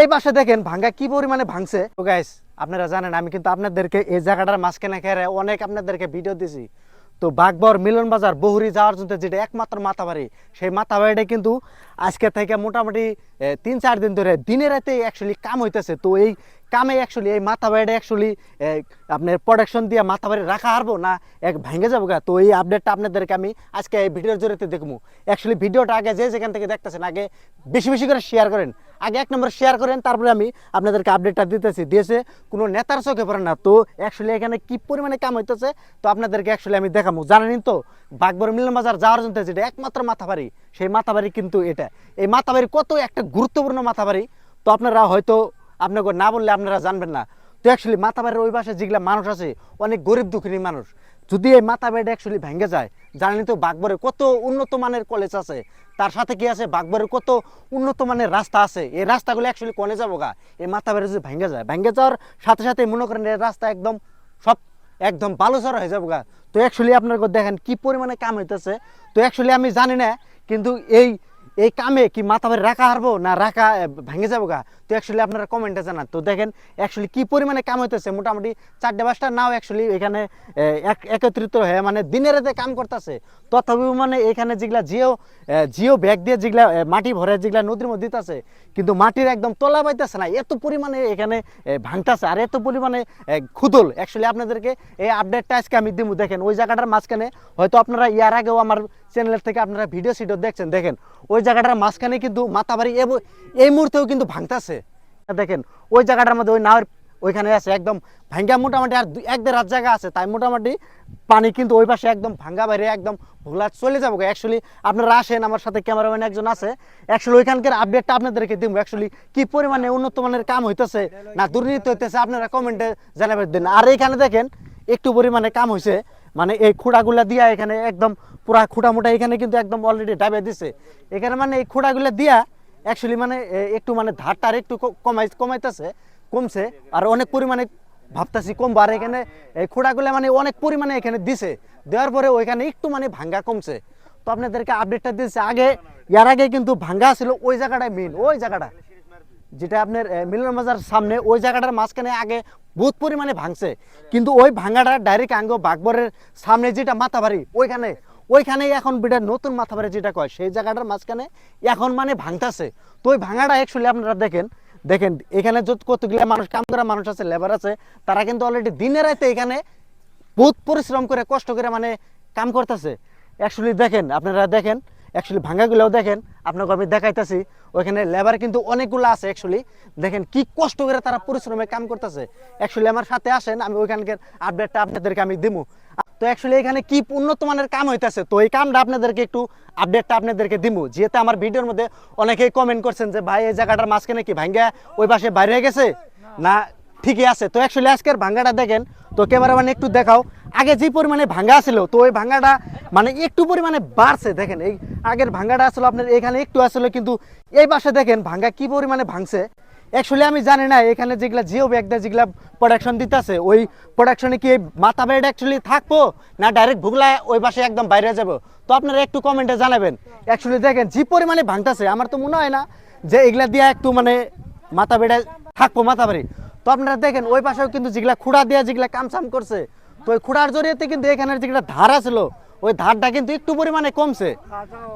এই পাশে দেখেন, ভাঙ্গা কি পরিমাণে ভাঙছে। তো গাইস আপনারা জানেন, আমি কিন্তু আপনাদেরকে এই জায়গাটার মাঝখানে খেয়ে অনেক আপনাদেরকে ভিডিও দিছি। তো বাগবর মিলন বাজার, বহুরি যাওয়ার জন্য যেটা একমাত্র মাথাবাড়ি, সেই মাথাবাড়িটা কিন্তু আজকে থেকে মোটামুটি তিন চার দিন ধরে দিনে রাতে অ্যাকচুয়ালি কাম হইতেছে। তো এই কামে অ্যাকচুয়ালি এই মাথা মাথাবাড়িটা অ্যাকচুয়ালি আপনার প্রোডাকশন দিয়ে মাথাবাড়ি রাখা হারবো না, এক ভেঙে যাব তো এই আপডেটটা আপনাদেরকে আমি আজকে এই ভিডিওর জরিতে দেখব। অ্যাকচুয়ালি ভিডিওটা আগে যে যেখান থেকে দেখতেছেন, আগে বেশি বেশি করে শেয়ার করেন। আগে এক নম্বর শেয়ার করেন, তারপরে আমি আপনাদেরকে আপডেটটা দিতেছি। দিয়েছে, কোনো নেতার চোখে পড়ে না। তো অ্যাকচুয়ালি এখানে কি পরিমাণে কাম হইতেছে, তো আপনাদেরকে অ্যাকচুয়ালি আমি দেখাবো। জানেন তো বাগবর মিলন বাজার যাওয়ার জন্য যেটা একমাত্র মাথাবাড়ি, সেই মাথাবাড়ি কিন্তু এটা। এই মাথাবাড়ি কত একটা গুরুত্বপূর্ণ মাথাবাড়ি, তো আপনারা হয়তো আপনাকে না বললে আপনারা জানবেন না। তো অ্যাকচুয়ালি মাথাবাড়ির ওই পাশে যেগুলা মানুষ আছে, অনেক গরিব দুঃখিনী মানুষ। যদি এই মাথাবাড়িটা অ্যাকচুয়ালি ভেঙে যায় জানেন তো বাগবরে কত উন্নত মানের কলেজ আছে, তার সাথে কি আছে? বাগবরের কত উন্নত মানের রাস্তা আছে। এই রাস্তাগুলো অ্যাকচুয়ালি কনে যাব গা? এই মাথাবাড়ি যদি ভেঙে যায়, ভেঙে যাওয়ার সাথে সাথে মনে করেন এই রাস্তা একদম সব একদম বালুচর হয়ে যাব গা। তো অ্যাকচুয়ালি আপনার দেখেন কি পরিমাণে কাম হইতেছে। তো অ্যাকচুয়ালি আমি জানি না, কিন্তু এই এই কামে কি মাথা রাখা হারবো না রাখা ভেঙে যাব গা? তো অ্যাকচুয়ালি আপনারা কমেন্টে জানান। তো দেখেন অ্যাকচুয়ালি কি পরিমাণে কাম হইতেছে? মোটামুটি চারটে পাঁচটা, নাও অ্যাকচুয়ালি এখানে একত্রিত হয়ে মানে দিনের রাতে কাম করতেছে। তথাপিও মানে এখানে যেগুলা জিও জিও ব্যাগ দিয়ে যেগুলা মাটি ভরে যেগুলা নদীর মধ্যে দিতেছে, কিন্তু মাটির একদম তলা পাইতেছে না। এত পরিমাণে এখানে ভাঙতাছে আর এত পরিমাণে খুদল। অ্যাকচুয়ালি আপনাদেরকে এই আপডেটটা আজকে আমি দিব দেখেন, ওই জায়গাটার মাঝখানে, হয়তো আপনারা ইয়ার আগেও আমার চ্যানেলের থেকে আপনারা ভিডিও সিডিও দেখছেন। দেখেন, ওই জায়গাটার মাঝখানে কিন্তু মাথাবাড়ি এব- এই মুহূর্তেও কিন্তু ভাঙতাছে। দেখেন, ওই জায়গাটার মধ্যে ওই নাওয়ের ওইখানে আছে একদম ভাঙ্গা মোটামুটি আর এক দেড় রাত জায়গা আছে, তাই মোটামুটি পানি কিন্তু ওই পাশে একদম ভাঙ্গা বাইরে একদম ভোলা চলে যাব। অ্যাকচুয়ালি আপনারা আসেন, আমার সাথে ক্যামেরাম্যান একজন আছে। অ্যাকচুয়ালি ওইখানকার আপডেটটা আপনাদেরকে দিব। অ্যাকচুয়ালি কি পরিমাণে উন্নত মানের কাম হইতেছে না দুর্নীতি হইতেছে, আপনারা কমেন্টে জানাবেন দিন। আর এইখানে দেখেন, একটু পরিমাণে কাম হয়েছে মানে এই খুঁড়াগুলা দিয়া এখানে একদম পুরা খুঁড়া মুটা এখানে কিন্তু একদম অলরেডি ডাবে দিছে। এখানে মানে এই খুঁড়াগুলা দিয়া অ্যাকচুয়ালি মানে একটু মানে ধারটা আর একটু কমাই কমাইতেছে, কমছে, আর অনেক পরিমাণে ভাবতাছি কমবো। আর এখানে, এই খোড়াগুলো মানে অনেক পরিমাণে এখানে দিছে। দেওয়ার পরে ওইখানে একটু মানে ভাঙ্গা কমছে। তো আপনাদেরকে আপডেটটা দিয়েছে। আগে ইয়ার আগে কিন্তু ভাঙ্গা ছিল ওই জায়গাটায় মেন ওই জায়গাটা। যেটা আপনার মিলন বাজার সামনে, ওই জায়গাটার মাঝখানে আগে বহুত পরিমাণে ভাঙছে। কিন্তু ওই ভাঙাটা ডাইরেক্ট আঙ্গ বাগবরের সামনে যেটা মাথাবাড়ি, ওইখানে ওইখানে এখন বিটা নতুন মাথাবাড়ি যেটা কয়, সেই জায়গাটার মাঝখানে এখন মানে ভাঙতাছে। তো ওই ভাঙাটা অ্যাকচুয়ালি আপনারা দেখেন দেখেন, এখানে যত কতগুলো মানুষ কাম করা মানুষ আছে লেবার আছে, তারা কিন্তু অলরেডি দিনে রাতে এখানে বহুত পরিশ্রম করে, কষ্ট করে মানে কাম করতেছে। অ্যাকচুয়ালি দেখেন, আপনারা দেখেন অ্যাকচুয়ালি ভাঙাগুলোও দেখেন, আপনাকে আমি দেখাইতেছি, ওইখানে লেবার কিন্তু অনেকগুলো আছে অ্যাকচুয়ালি দেখেন কি কষ্ট করে তারা পরিশ্রমে কাম করতেছে। অ্যাকচুয়ালি আমার সাথে আসেন, আমি ওইখানকার আপডেটটা আপনাদেরকে আমি দিমু। তো অ্যাকচুয়ালি এখানে কি উন্নত মানের কাম হইতেছে? তো এই কামটা আপনাদেরকে একটু আপডেটটা আপনাদেরকে দিমু। যেহেতু আমার ভিডিওর মধ্যে অনেকেই কমেন্ট করছেন যে, ভাই, এই জায়গাটার মাঝখানে কি ভাঙ্গা? ওই পাশে বাইরে হয়ে গেছে? না, ঠিকই আছে। তো অ্যাকচুয়ালি আজকের ভাঙ্গাটা দেখেন, তো ক্যামেরা মানে একটু দেখাও। আগে যে পরিমাণে ভাঙ্গা ছিল তো ওই ভাঙ্গাটা মানে একটু পরিমাণে বাড়ছে। দেখেন, এই আগের ভাঙ্গাটা আসলে আপনার এখানে একটু আসলে কিন্তু এই পাশে দেখেন ভাঙ্গা কি পরিমাণে ভাঙছে। অ্যাকচুয়ালি আমি জানি না, এখানে যেগুলা জিও ব্যাগদা যেগুলা প্রোডাকশন দিতেছে, ওই প্রোডাকশনে কি মাথা বেড অ্যাকচুয়ালি থাকব, না ডাইরেক্ট ভুগলা ওই পাশে একদম বাইরে যাব? তো আপনারা একটু কমেন্টে জানাবেন। অ্যাকচুয়ালি দেখেন, যে পরিমাণে ভাঙতেছে, আমার তো মনে হয় না যে এগুলা দিয়ে একটু মানে মাথা বেড়ে থাকব, মাথা বাড়ি তো আপনারা দেখেন, ওই পাশেও কিন্তু যেগুলা খুঁড়া দিয়ে যেগুলা কামসাম করছে, তো ওই খুঁড়ার জড়িয়েতে কিন্তু এখানের যেগুলা ধার ছিল ওই ধারটা কিন্তু একটু পরিমাণে কমছে।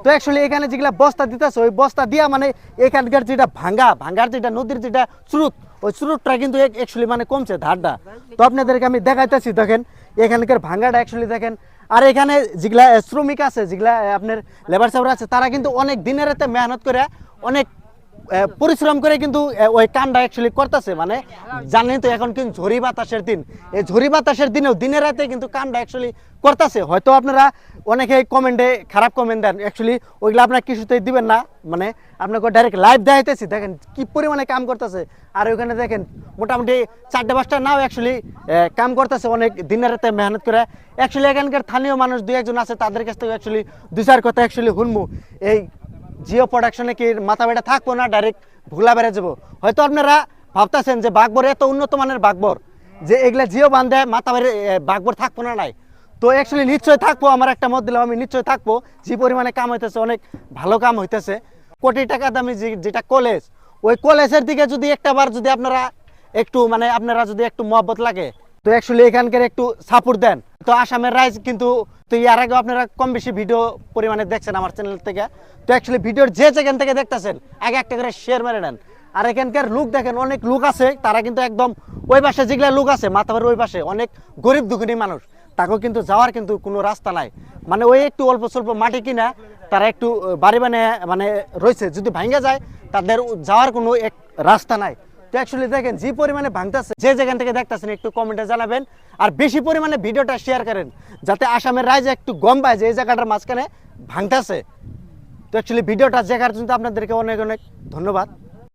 তো অ্যাকচুয়ালি এখানে যেগুলা বস্তা দিতেছে, ওই বস্তা দিয়া মানে এখানকার যেটা ভাঙ্গা, ভাঙ্গার যেটা নদীর যেটা স্রোত, ওই স্রোতটা কিন্তু অ্যাকচুয়ালি মানে কমছে ধারটা। তো আপনাদেরকে আমি দেখাইতেছি, দেখেন, এখানকার ভাঙ্গাটা অ্যাকচুয়ালি দেখেন। আর এখানে যেগুলা শ্রমিক আছে, যেগুলা আপনার লেবার সাবার আছে, তারা কিন্তু অনেক দিনের রাতে মেহনত করে, অনেক পরিশ্রম করে কিন্তু ওই কামটা অ্যাকচুয়ালি করতেছে মানে জানেন তো এখন কিন্তু ঝড়ি বাতাসের দিন। এই ঝড়ি বাতাসের দিনেও দিনে রাতে কিন্তু কামটা অ্যাকচুয়ালি করতেছে। হয়তো আপনারা অনেকে কমেন্টে খারাপ কমেন্ট দেন। অ্যাকচুয়ালি ওইগুলো আপনারা কিছুতেই দিবেন না। মানে আপনাকে ডাইরেক্ট লাইভ দেখাইতেছি। দেখেন কি পরিমাণে কাম করতেছে। আর ওইখানে দেখেন, মোটামুটি চারটে পাঁচটা নাও অ্যাকচুয়ালি কাম করতেছে অনেক দিনের রাতে মেহনত করে। অ্যাকচুয়ালি এখানকার স্থানীয় মানুষ দুই একজন আছে, তাদের কাছ থেকে অ্যাকচুয়ালি দুই চার কথা অ্যাকচুয়ালি শুনব। এই জিও প্রোডাকশনে কি মাথা বেড়া থাকব না? ডাইরেক্ট ভুলা বেড়ে যাব। হয়তো আপনারা ভাবতেছেন যে বাঘবর এত উন্নত মানের বাঘবর, যে এগুলা জিও বান্ধে মাথা বেড়ে বাঘবর থাকব না নাই। তো অ্যাকচুয়ালি নিশ্চয় থাকব, আমার একটা মত দিলাম, আমি নিশ্চয় থাকব। যে পরিমাণে কাম হইতেছে, অনেক ভালো কাম হইতেছে। কোটি টাকা দামি যেটা কলেজ ওই কলেজের দিকে যদি একটা বার যদি আপনারা একটু মানে আপনারা যদি একটু মহব্বত লাগে তো অ্যাকচুয়ালি এখানকার একটু সাপোর্ট দেন। তো আসামের রাইজ কিন্তু, তো এর আগে আপনারা কম বেশি ভিডিও পরিমাণে দেখছেন আমার চ্যানেল থেকে। তো অ্যাকচুয়ালি ভিডিওর যে যেখান থেকে দেখতেছেন, আগে একটা করে শেয়ার মেরে নেন। আর এখানকার লোক দেখেন, অনেক লোক আছে, তারা কিন্তু একদম ওই পাশে যেগুলা লোক আছে মাথাবার ওই পাশে, অনেক গরিব দুঃখিনী মানুষ, তাকেও কিন্তু যাওয়ার কিন্তু কোনো রাস্তা নাই। মানে ওই একটু অল্প স্বল্প মাটি কিনা, তারা একটু বাড়ি বানিয়ে মানে রয়েছে, যদি ভাঙ্গা যায়, তাদের যাওয়ার কোনো এক রাস্তা নাই। তো অ্যাকচুয়ালি দেখেন, যে পরিমাণে ভাঙতেছে, যে যেখান থেকে দেখতেছেন, একটু কমেন্টে জানাবেন। আর বেশি পরিমাণে ভিডিওটা শেয়ার করেন, যাতে আসামের রাইজে একটু গম পায় যে এই জায়গাটার মাঝখানে ভাঙতেছে। তো অ্যাকচুয়ালি ভিডিওটা দেখার জন্য আপনাদেরকে অনেক অনেক ধন্যবাদ।